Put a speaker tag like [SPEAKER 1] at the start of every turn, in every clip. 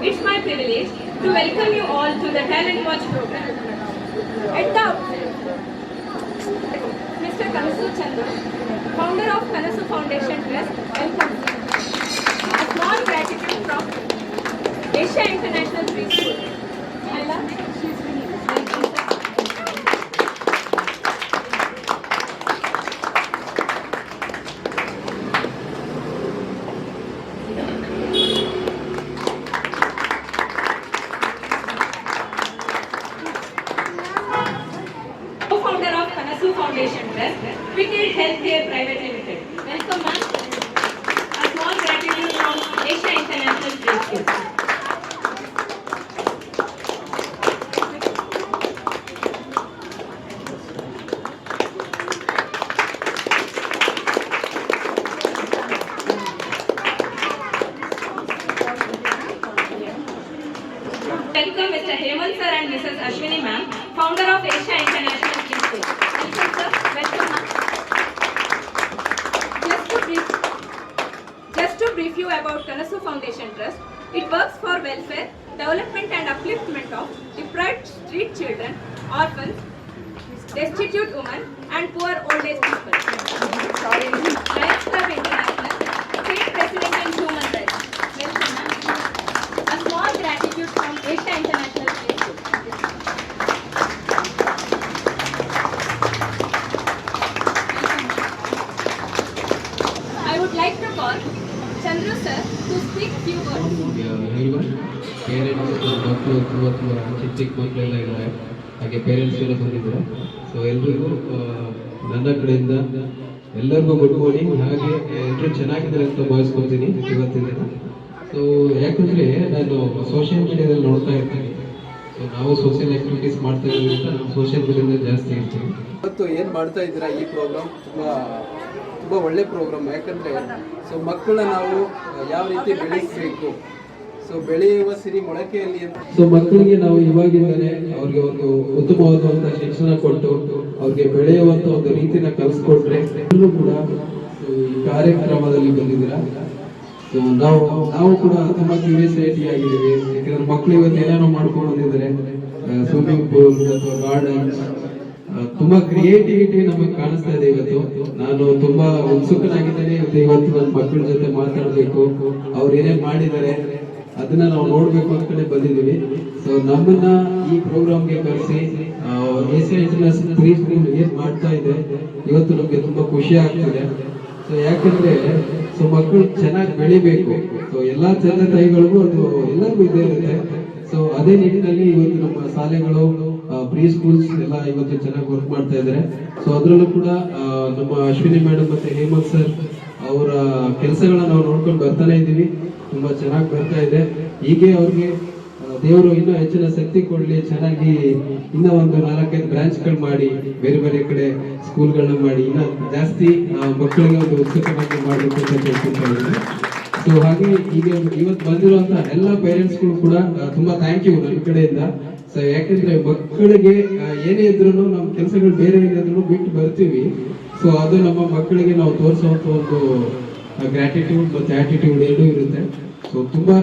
[SPEAKER 1] It's my privilege to welcome you all to the Talent Watch program. At the Mr. Kanasu Chandra, founder of Kanasu Foundation Trust, welcome. A small gratitude from Asia International Preschool. Ella, she's welcome, sir. Kanasu Foundation Trust, Wicked Healthcare Private Limited. Welcome, ma'am. A small gratitude from Asia International Trade School. Brief you about Kanasu Foundation Trust, it works for welfare, development and upliftment of deprived street children, orphans, destitute women and poor old age people. Lions Club International, state president and human rights. Welcome ma'am. A small gratitude from Asia International School. I would like to call Chandru sir to speak few words.
[SPEAKER 2] ಹೇಳುವ parents ಮಕ್ಕಳು ತುಂಬ ತುಂಬ ಚಿಕ್ಕ ಚಿಕ್ಕ ಮಕ್ಕಳೆಲ್ಲ ಇದ್ದಾರೆ. ಹಾಗೆ parents ಎಲ್ಲ ಬಂದಿದ್ದಾರೆ. ಸೊ ಎಲ್ರಿಗೂ ನನ್ನ ಕಡೆಯಿಂದ ಎಲ್ಲರಿಗೂ ಗುಡ್ ಮಾರ್ನಿಂಗ್ ಹಾಗೆ ಎಲ್ಲರೂ ಚೆನ್ನಾಗಿದ್ದಾರೆ ಅಂತ ಭಾವಿಸ್ಕೊತೀನಿ ಇವತ್ತಿನ ದಿನ. ಸೊ ಯಾಕಂದ್ರೆ ನಾನು ಸೋಷಿಯಲ್ ಮೀಡಿಯಾದಲ್ಲಿ ನೋಡ್ತಾ ಇರ್ತೀನಿ. ಸೊ ನಾವು ಸೋಷಿಯಲ್ ಆಕ್ಟಿವಿಟೀಸ್ ಮಾಡ್ತಾ ಇರೋದ್ರಿಂದ ನಾವು ಸೋಷಿಯಲ್ ಮೀಡಿಯಾದಲ್ಲಿ ಜಾಸ್ತಿ ಇರ್ತೀವಿ
[SPEAKER 3] ಇವತ್ತು ಏನು ಮಾಡ್ತಾ ಇದ್ದೀರಾ ಈ ಪ್ರೋಗ್ರಾಮ್ ತುಂಬ ತುಂಬ ಒಳ್ಳೆ ಪ್ರೋಗ್ರಾಮ್ ಯಾಕಂದರೆ ಸೊ ಮಕ್ಕಳನ್ನ ನಾವು ಯಾವ ರೀತಿ ಬೆಳೆಸಬೇಕು? ಸೊ ಬೆಳೆಯುವ ಸಿರಿ ಮೊಳಕೆಯಲ್ಲಿ
[SPEAKER 2] ಸೊ ಮಕ್ಕಳಿಗೆ ನಾವು ಇವಾಗಿಂದಲೇ ಅವ್ರಿಗೆ ಒಂದು ಉತ್ತಮವಾದಂತಹ ಶಿಕ್ಷಣ ಕೊಟ್ಟು ಅವ್ರಿಗೆ ಬೆಳೆಯುವಂತ ಒಂದು ರೀತಿನ ಕಲಿಸ್ಕೊಟ್ರೆ ಎಲ್ಲರೂ ಕೂಡ, ಈ ಕಾರ್ಯಕ್ರಮದಲ್ಲಿ ಬಂದಿದ್ದೀರಾ? ಸೊ ನಾವು ನಾವು ಕೂಡ ತುಂಬಾ ಕ್ಯೂರಿಯಸಿಟಿ ಆಗಿದ್ದೀವಿ. ಯಾಕಂದ್ರೆ ಮಕ್ಕಳು ಇವತ್ತು ಏನೇನೋ ಮಾಡ್ಕೊಂಡು ಬಂದಿದ್ದಾರೆ. ಸ್ವಿಮ್ಮಿಂಗ್ ಪೂಲ್ ಅಥವಾ ಗಾರ್ಡನ್ ತುಂಬಾ ಕ್ರಿಯೇಟಿವಿಟಿ ನಮಗೆ ಕಾಣಿಸ್ತಾ ಇದೆ ಇವತ್ತು. ನಾನು ತುಂಬಾ ಉತ್ಸುಕನಾಗಿದ್ದೇನೆ. ಇವತ್ತು ಇವತ್ತು ನನ್ನ ಮಕ್ಕಳ ಜೊತೆ ಮಾತಾಡಬೇಕು. ಅವ್ರು ಏನೇ ಮಾಡಿದ್ದಾರೆ ಅದನ್ನ ನಾವು ನೋಡ್ಬೇಕು ಕಡೆ ಬಂದಿದ್ದೀವಿ ಸೊ ನಮ್ಮನ್ನ ಈ ಪ್ರೋಗ್ರಾಮ್ಗೆ ಕರೆಸಿ ಏಷ್ಯಾ ಇಂಟರ್ನ್ಯಾಷನಲ್ ಪ್ರೀ ಸ್ಕೂಲ್ ಏನ್ ಮಾಡ್ತಾ ಇದೆ, ಇವತ್ತು ನಮ್ಗೆ ತುಂಬಾ ಖುಷಿ ಆಗ್ತಿದೆ. ಸೊ ಯಾಕಂದ್ರೆ, ಸೊ ಮಕ್ಕಳು ಚೆನ್ನಾಗಿ ಬೆಳಿಬೇಕು. ಸೊ ಎಲ್ಲಾ ತಂದೆ ತಾಯಿಗಳಿಗೂ ಅದು ಎಲ್ಲರಿಗೂ ಇದೇ ಇರುತ್ತೆ. ಸೊ ಅದೇ ನಿಟ್ಟಿನಲ್ಲಿ ಇವತ್ತು ನಮ್ಮ ಶಾಲೆಗಳು ಪ್ರೀ ಸ್ಕೂಲ್ಸ್ ಎಲ್ಲ ಇವತ್ತು ಚೆನ್ನಾಗಿ ವರ್ಕ್ ಮಾಡ್ತಾ ಇದ್ದಾರೆ ಸೊ ಅದರಲ್ಲೂ ಕೂಡ ನಮ್ಮ ಅಶ್ವಿನಿ ಮೇಡಮ್ ಮತ್ತೆ ಹೇಮಂತ್ ಸರ್ ಅವರ ಕೆಲಸಗಳನ್ನ ನಾವು ನೋಡ್ಕೊಂಡು ಬರ್ತಾನೆ ಇದ್ದೀವಿ. ತುಂಬಾ ಚೆನ್ನಾಗಿ ಬರ್ತಾ ಇದೆ. ಹೀಗೆ ಅವ್ರಿಗೆ ದೇವರು ಇನ್ನೂ ಹೆಚ್ಚಿನ ಶಕ್ತಿ ಕೊಡ್ಲಿ, ಚೆನ್ನಾಗಿ ಇನ್ನೂ ಒಂದು ನಾಲ್ಕೈದು ಬ್ರಾಂಚ್ಗಳು ಮಾಡಿ, ಬೇರೆ ಬೇರೆ ಕಡೆ ಸ್ಕೂಲ್ಗಳನ್ನ ಮಾಡಿ, ಇನ್ನ ಜಾಸ್ತಿ ಮಕ್ಕಳಿಗೆ ಒಂದು ಉತ್ಸುಕವಾಗಿ ಮಾಡಬೇಕು ಅಂತ ಕೇಳ್ಕೊತಾ ಸೊ ಹಾಗೆ ಈಗ ಇವತ್ತು ಬಂದಿರುವಂತ ಎಲ್ಲ ಪೇರೆಂಟ್ಸ್ಗಳು ಕೂಡ ತುಂಬಾ ಥ್ಯಾಂಕ್ ಯು ನನ್ನ ಕಡೆಯಿಂದ. ಸೊ ಯಾಕೆಂದ್ರೆ ಮಕ್ಕಳಿಗೆ ಏನೇ ಇದ್ರು ನಮ್ಮ ಕೆಲಸಗಳು ಬೇರೆ ಏನಿದ್ರು ಬಿಟ್ಟು ಬರ್ತೀವಿ. ಸೊ ಅದು ನಮ್ಮ ಮಕ್ಕಳಿಗೆ ನಾವು ತೋರಿಸುವಂತ ಒಂದು ಗ್ರಾಟಿಟ್ಯೂಡ್ ಮತ್ತೆ ಆಟಿಟ್ಯೂಡ್ ಎರಡೂ ಇರುತ್ತೆ. ಸೊ ತುಂಬಾ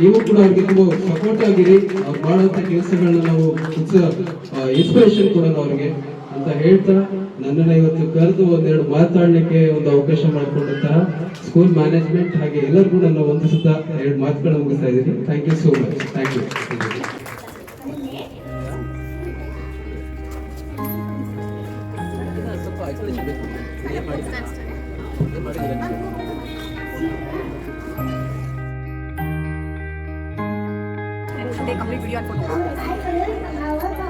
[SPEAKER 2] ನೀವು ಕೂಡ ಅವ್ರಿಗೆ ತುಂಬಾ ಸಪೋರ್ಟ್ ಆಗಿರಿ. ಅವ್ರು ಮಾಡುವಂತ ಕೆಲಸಗಳನ್ನ ನಾವು ಇನ್ಸ್ಪಿರೇಷನ್ ಕೊಡೋಣ ಅವ್ರಿಗೆ ಅಂತ ಹೇಳ್ತಾ, ನನ್ನನ್ನ ಇವತ್ತು ಕರೆದು ಒಂದೆರಡು ಮಾತಾಡ್ಲಿಕ್ಕೆ ಒಂದು ಅವಕಾಶ ಮಾಡಿಕೊಂಡಂತಹ ಸ್ಕೂಲ್ ಮ್ಯಾನೇಜ್ಮೆಂಟ್ ಹಾಗೆ ಎಲ್ಲರಿಗೂ ನನ್ನ ಒಂದು ಸುತ್ತ ಎರಡು ಮಾತುಗಳನ್ನ ಮುಗಿಸ್ತಾ ಇದ್ದೀನಿ. Thank you so much thank you
[SPEAKER 3] ಏನ್ ಮಾಡಿದ್ದೀರಾ? ಏನ್ ಮಾಡಿದ್ದೀರಾ ನೀವು?
[SPEAKER 1] Take complete video and photo.